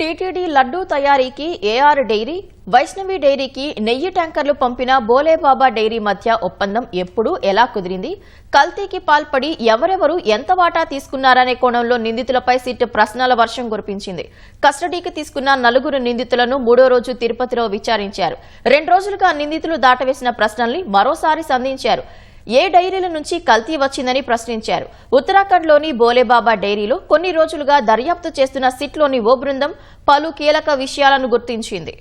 TTD laddu తయారీకి AR dairy Vaishnavi డైరీకి నెయ్యి ట్యాంకర్లు పంపిన బోలేబాబా డైరీ మధ్య ఒప్పందం ఎప్పుడు ఎలా కుదిరింది? కల్తీకి పాల్పడి ఎవరెవరు ఎంత వాటా తీసుకున్నారనే కోణంలో నిందితులపై సిట్ ప్రశ్నల వర్షం కురిపించింది. కస్టడీకి తీసుకున్న నలుగురు నిందితులను మూడో రోజు తిరుపతిలో విచారించారు. రెండు రోజులుగా నిందితులు దాటవేసిన ప్రశ్నల్ని మరోసారి సంధించారు. ఏ డైరీల నుంచి కల్తీ వచ్చిందని ప్రశ్నించారు. ఉత్తరాఖండ్లోని బోలేబాబా డైరీలో కొన్ని రోజులుగా దర్యాప్తు చేస్తున్న సిట్లోని ఓ బృందం పలు కీలక విషయాలను గుర్తించింది.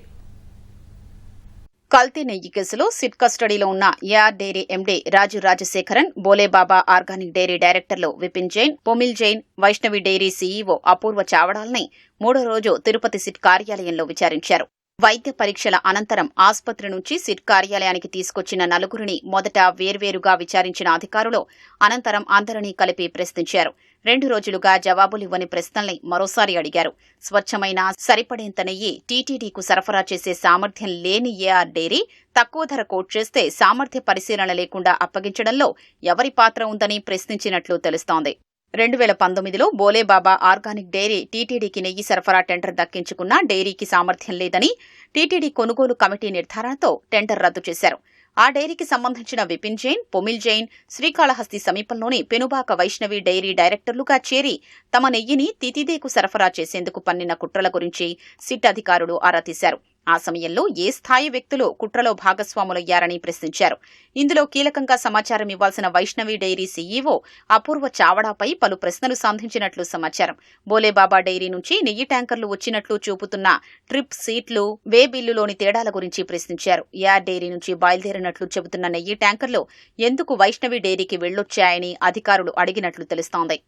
కల్తీ నెయ్యి కేసులో సిట్ కస్టడీలో ఉన్న AR dairy MD Raju Rajasekharan Bholebaba organic dairy డైరెక్టర్లు విపిన్ జైన్ పొమిల్ జైన్ వైష్ణవి డైరీ సీఈఓ అపూర్వ చావడాల్ని మూడో రోజు తిరుపతి సిట్ కార్యాలయంలో విచారించారు. వైద్య పరీక్షల అనంతరం ఆసుపత్రి నుంచి సిట్ కార్యాలయానికి తీసుకొచ్చిన నలుగురిని మొదట వేర్వేరుగా విచారించిన అధికారులు అనంతరం అందరినీ కలిపి ప్రశ్నించారు. రెండు రోజులుగా జవాబులివ్వని ప్రశ్నల్ని మరోసారి అడిగారు. స్వచ్ఛమైన సరిపడేంత నెయ్యి టీటీడీకు సరఫరా చేసే సామర్థ్యం లేని ఏఆర్ డైరీ తక్కువ ధర కోట్ చేస్తే సామర్థ్య పరిశీలన లేకుండా అప్పగించడంలో ఎవరి పాత్ర ఉందని ప్రశ్నించినట్లు తెలుస్తోంది. రెండు వేల పంతొమ్మిదిలో బోలేబాబా ఆర్గానిక్ డైరీ టీటీడీకి నెయ్యి సరఫరా టెండర్ దక్కించుకున్న డైరీకి సామర్థ్యం లేదని టీటీడీ కొనుగోలు కమిటీ నిర్ధారణతో టెండర్ రద్దు చేశారు. ఆ డైరీకి సంబంధించిన విపిన్ జైన్ పొమిల్ జైన్ శ్రీకాళహస్తి సమీపంలోని పెనుబాక వైష్ణవి డైరీ డైరెక్టర్లుగా చేరి తమ నెయ్యిని తితిదేకు సరఫరా చేసేందుకు పన్నిన కుట్రల గురించి సిట్ అధికారులు ఆరా తీశారు. ఆ సమయంలో ఏ స్థాయి వ్యక్తులు కుట్రలో భాగస్వాములయ్యారని ప్రశ్నించారు. ఇందులో కీలకంగా సమాచారం ఇవ్వాల్సిన వైష్ణవి డైరీ సీఈఓ అపూర్వ చావడాపై పలు ప్రశ్నలు సంధించినట్లు సమాచారం. బోలేబాబా డైరీ నుంచి నెయ్యి ట్యాంకర్లు వచ్చినట్లు చూపుతున్న ట్రిప్ సీట్లు వే బిల్లులోని తేడాల గురించి ప్రశ్నించారు. యార్ డైరీ నుంచి బయలుదేరినట్లు చెబుతున్న నెయ్యి ట్యాంకర్లు ఎందుకు వైష్ణవి డైరీకి వెళ్ళొచ్చాయని అధికారులు అడిగినట్లు తెలుస్తోంది.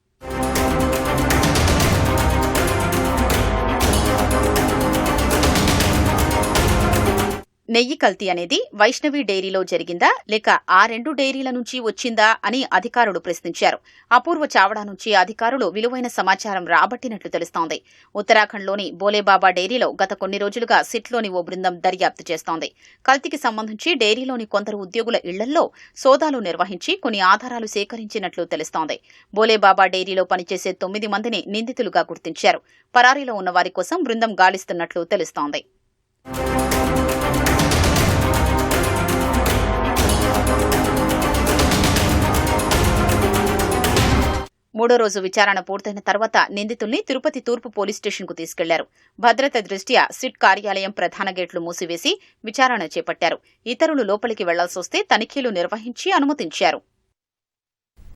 నెయ్యి కల్తీ అనేది వైష్ణవి డైరీలో జరిగిందా? లేక ఆ రెండు డైరీల నుంచి వచ్చిందా? అని అధికారులు ప్రశ్నించారు. అపూర్వ చావడా నుంచి అధికారులు విలువైన సమాచారం రాబట్టినట్లు తెలుస్తోంది. ఉత్తరాఖండ్లోని బోలేబాబా డైరీలో గత కొన్ని రోజులుగా సిట్లోని ఓ బృందం దర్యాప్తు చేస్తోంది. కల్తీకి సంబంధించి డైరీలోని కొందరు ఉద్యోగుల ఇళ్ళల్లో సోదాలు నిర్వహించి కొన్ని ఆధారాలు సేకరించినట్లు తెలుస్తోంది. బోలేబాబా డైరీలో పనిచేసే తొమ్మిది మందిని నిందితులుగా గుర్తించారు. పరారీలో ఉన్న వారి కోసం బృందం గాలిస్తున్నట్లు తెలుస్తోంది. మూడో రోజు విచారణ పూర్తయిన తర్వాత నిందితుల్ని తిరుపతి తూర్పు పోలీస్ స్టేషన్కు తీసుకెళ్ళారు. భద్రత దృష్ట్యా సిట్ కార్యాలయం ప్రధాన గేట్లు మూసివేసి విచారణ చేపట్టారు. ఇతరులు లోపలికి వెళ్ళాల్సొస్తే తనిఖీలు నిర్వహించి అనుమతించారు.